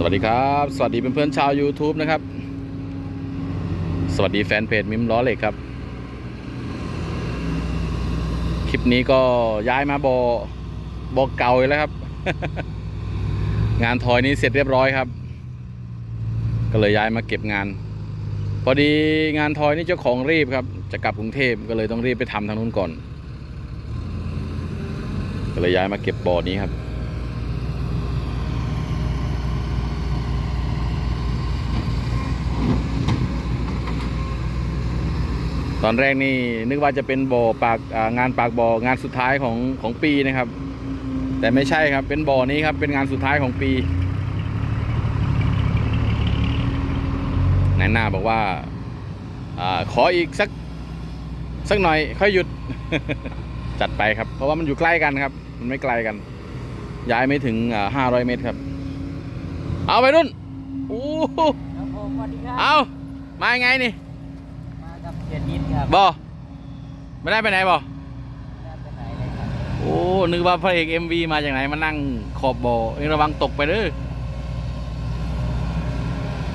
สวัสดีครับ สวัสดีเพื่อนๆชาว YouTube นะครับ สวัสดีแฟนเพจมิมล้อเหล็กครับ คลิปนี้ก็ย้ายมาบอบอเก่าแล้วครับ งานทอยนี้เสร็จเรียบร้อยครับ ก็เลยย้ายมาเก็บงาน พอดีงานทอยนี่เจ้าของรีบครับ จะกลับกรุงเทพก็เลยต้องรีบไปทำทางนู้นก่อน ก็เลยย้ายมาเก็บบอนี้ครับ ตอนแรกนี่นึกว่าจะเป็นบ่อปากอ่างานปากบ่องานสุดท้ายของของปีนะครับ แต่ไม่ใช่ครับเป็นบ่อนี้ครับเป็นงานสุดท้ายของปีนายหน้าบอกว่าอาขออีกสักสักหน่อยค่อยหยุดจัดไปครับ เพราะว่ามันอยู่ใกล้กันครับ มันไม่ไกลกัน ย้ายไม่ถึงห้าร้อยเมตรครับ เอาไปรุ่นโอ้โหครับผมสวัสดีครับเอามายังไงนี่ มากับเสียดินครับบอไม่ได้ไปไหนบอไม่ได้ไปไหนเลยครับโอ้นึกว่าพระเอก MV มาจากไหนมานั่งขอบบ่อเอ้ยระวังตกไปเด้อ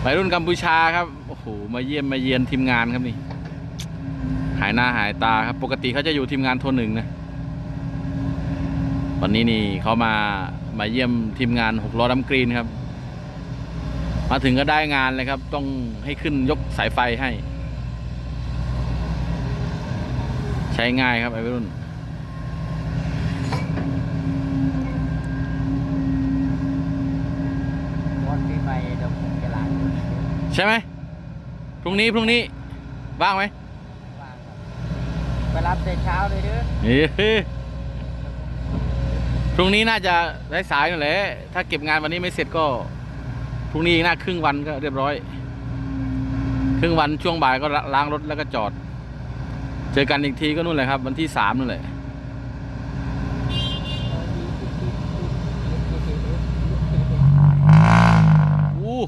ไปรุ่นกัมพูชาครับโอ้โหมาเยี่ยมมาเยียนทีมงานครับนี่ หายหน้าหายตาครับ ปกติเขาจะอยู่ทีมงานโทนหนึ่งนะวันนี้นี่เขามามาเยี่ยมทีมงานหกล้อดำกรีนครับ มาถึงก็ได้งานเลยครับ ต้องให้ขึ้นยกสายไฟให้ ใช้ง่ายครับไอ้วัยรุ่น วันปีใหม่เดี๋ยวผมจะล้างรถใช่ไหมพรุ่งนี้พรุ่งนี้ว่างไหมว่างครับไปรับแต่เช้าเลยเด้อเฮ้ยพรุ่งนี้น่าจะได้สายนั่นแหละถ้าเก็บงานวันนี้ไม่เสร็จก็พรุ่งนี้น่าครึ่งวันก็เรียบร้อย ครึ่งวันช่วงบ่ายก็ล้างรถแล้วก็จอด เจอกันอีกทีก็นู่นแหละครับ วันที่สามนู่นแหละอู้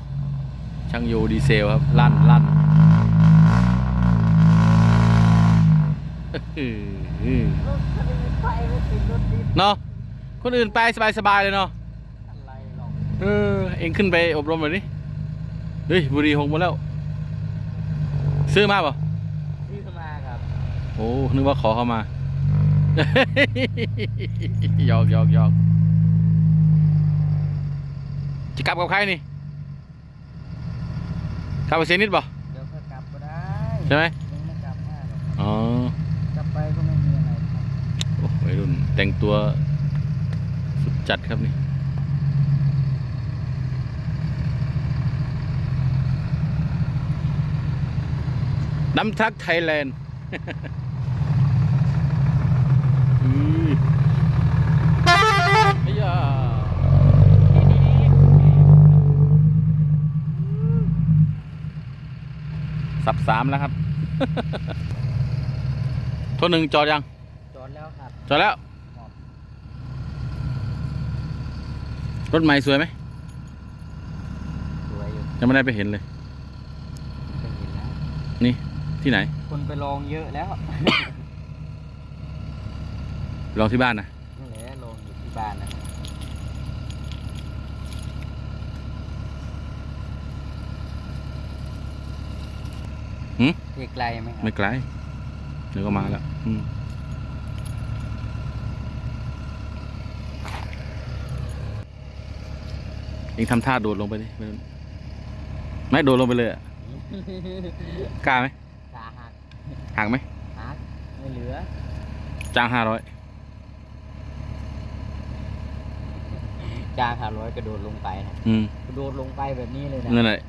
ช่างโยดีเซลครับ ลั่นลั่นอื้ออเนาะคนอื่นไปสบายๆเลยเนาะอะเออเองขึ้นไปอบรมหน่อยดิเฮ้ยบุรีหงหมดแล้ว ซื้อมาเปล่ะซื้อมา โอ้นึกว่าขอเข้ามาหยอกหยอกหยอกจะกลับกับใครนี่กลับกับเซนิดป่ะเดี๋ยวค่อยกลับก็ได้ใช่ไหมยังไม่กลับมาหรอกอ๋อกลับไปก็ไม่มีอะไรครับโอ้วัยรุ่นแต่งตัวสุดจัดครับนี่น้ำทักไทยแลนด์อือไอ้ยา สับสามแล้วครับโทษหนึ่งจอดยัง จอดแล้วครับ จอดแล้ว รถใหม่สวยไหม สวยอยู่ยังไม่ได้ไปเห็นเลยเป็นเห็นแล้ว นี่ที่ไหน คนไปลองเยอะแล้ว ลองที่บ้านนะนั่นแหละลองอยู่ที่บ้านนะหืมเอกไกลไหมครับไม่ไกลเดี๋ยวก็มาแล้วอืมเองทำท่าโดดลงไปดิไม่ไม่โดดลงไปเลยอะกล้าไหมขาหักห่างไหมหักไม่เหลือจ้างห้าร้อย จางขาร้อยกระโดดลงไปนะอืมกระโดดลงไปแบบนี้เลยนะนั่นแหละ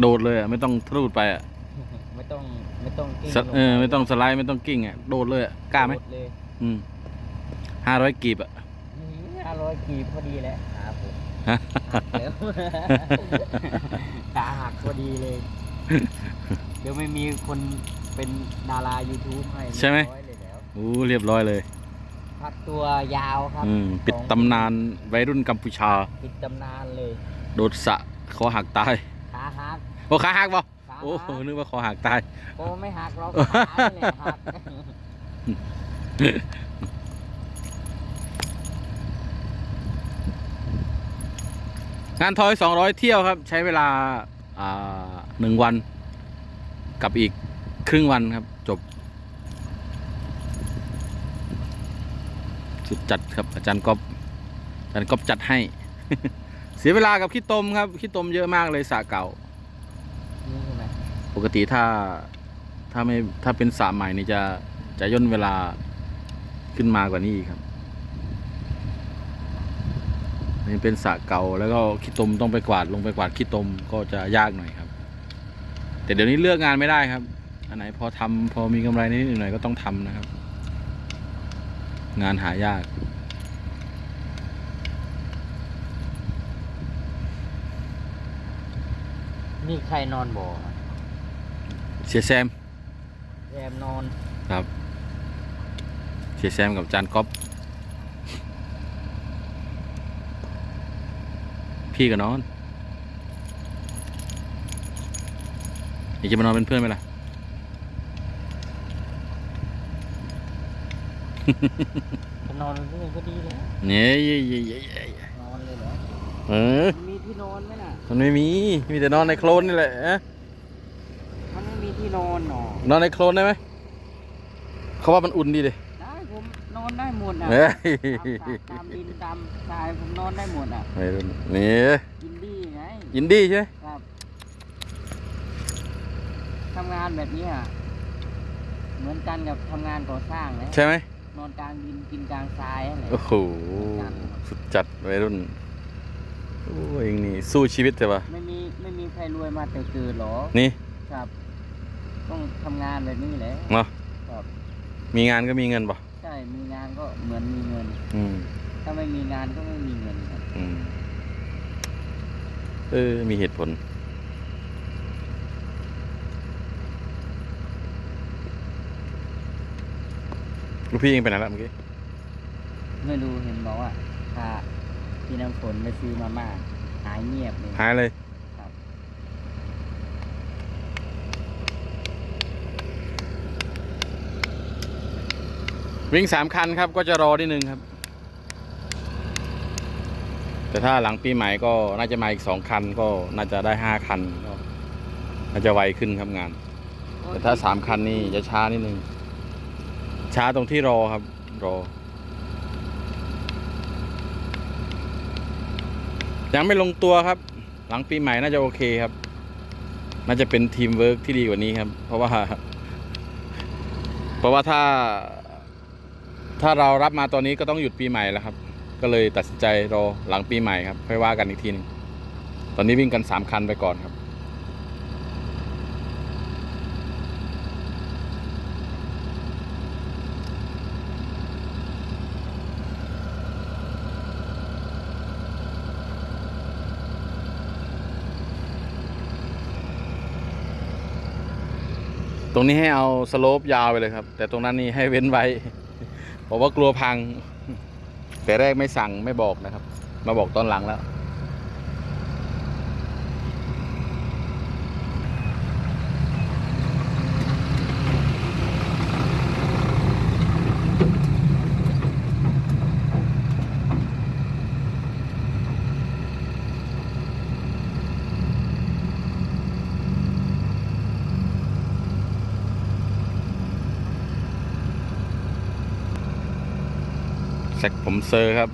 โดดเลยอะไม่ต้องทะลุไปอะไม่ต้องไม่ต้องกิ้งสะลเออปไม่ต้องสไลด์ไม่ต้องกิ้งอะโดดเลยอะกล้าไหมโดดเลยอืมห้าร้อยกีบอะ ห้าร้อยกีบพอดีแหละขาผมฮะ หักแล้วขาหักพอดีเลย เดี๋ยวไม่มีคนเป็นดารา YouTube ให้ใช่ไหม เรียบร้อยเลยแล้ว โอ้เรียบร้อยเลย พักตัวยาวครับอืมปิดของตำนานวัยรุ่นกัมพูชา ปิดตำนานเลย โดดสระคอหักตายขาหัก โอ้ขาหักป่ะขาโอ้หักนึกว่าคอหักตาย โอ้ไม่หักหรอกขาเนี่ยหักงานทอยสองร้อยเที่ยวครับ ใช้เวลาอ่าหนึ่งวัน กับอีกครึ่งวันครับ จบ สุดจัดครับอาจารย์ก๊อฟอาจารย์ก๊อฟจัดให้ เสียเวลากับขี้ตมครับขี้ตมเยอะมากเลยสระเก่า ปกติถ้าถ้าไม่ถ้าเป็นสระใหม่นี่จะจะย่นเวลาขึ้นมากว่านี้ครับนี่เป็นสระเก่าแล้วก็ขี้ตมต้องไปกวาดลงไปกวาดขี้ตมก็จะยากหน่อยครับ แต่เดี๋ยวนี้เลือกงานไม่ได้ครับ อันไหนพอทำพอมีกำไรนิดหน่อยก็ต้องทำนะครับ งานหายาก นี่ใครนอนบ่อเสียแซมแรมนอนครับ เสียแซมกับจานก๊อฟพี่ก็นอนอยากจะมานอนเป็นเพื่อนไหมล่ะ จะ นอนเรื่องก็ดีแล้วเนี่ยเย่เย่เย่เย่นอนเลยเหรอเออมันมีที่นอนไหมน่ะมันไม่มี มีแต่นอนในโคลนนี่แหละเอ๊ะมันไม่มีที่นอนหนอนอนในโคลนได้ไหมเขาว่ามันอุ่นดีเลยได้ผมนอนได้หมดอะเฮ้ยตามสระตามดินตามทรายผมนอนได้หมดอะไม่รู้นี่กินดีไงยินดีใช่ไหมครับทำงานแบบนี้อะเหมือนกันกับทำงานก่อสร้างเลยใช่ไหม นอนกลางดินกินกลางทรายอะไรโอ้โห สุดจัดวัยรุ่น โอ้ยเองนี่สู้ชีวิตใช่ปะไม่มีไม่มีใครรวยมาแต่เกิดหรอกนี่ ครับ ต้องทำงานแบบนี้แหละเนาะครับ มีงานก็มีเงินปะใช่ มีงานก็เหมือนมีเงิน อืมถ้าไม่มีงานก็ไม่มีเงินครับ อืมเออ มีเหตุผล ลูกพี่ยังไปไหนละเมื่อกี้ ไม่รู้เห็นบอกว่าพาพี่น้ำฝนไปซื้อมาม่าหายเงียบเลย หายเลยครับ วิ่งสามคันครับก็จะรอนิดนึงครับ แต่ถ้าหลังปีใหม่ก็น่าจะมาอีกสองคันก็น่าจะได้ห้าคันก็น่าจะไวขึ้นครับงาน แต่ถ้าสามคันนี่จะช้านิดนึง ช้าตรงที่รอครับ รอ ยังไม่ลงตัวครับ หลังปีใหม่น่าจะโอเคครับ น่าจะเป็นทีมเวิร์กที่ดีกว่านี้ครับ เพราะว่า เพราะว่าถ้า ถ้าเรารับมาตอนนี้ก็ต้องหยุดปีใหม่แล้วครับ ก็เลยตัดสินใจรอหลังปีใหม่ครับค่อยว่ากันอีกทีหนึงตอนนี้วิ่งกันสามคันไปก่อนครับ ตรงนี้ให้เอาสโลปยาวไปเลยครับ แต่ตรงนั้นนี่ให้เว้นไว้เพราะว่ากลัวพัง แต่แรกไม่สั่งไม่บอกนะครับ มาบอกตอนหลังแล้ว ผมเซอร์ครับ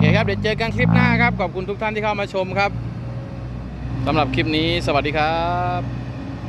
เครับ เดี๋ยวเจอกันคลิปหน้าครับ ขอบคุณทุกท่านที่เข้ามาชมครับสำหรับคลิปนี้ สวัสดีครับ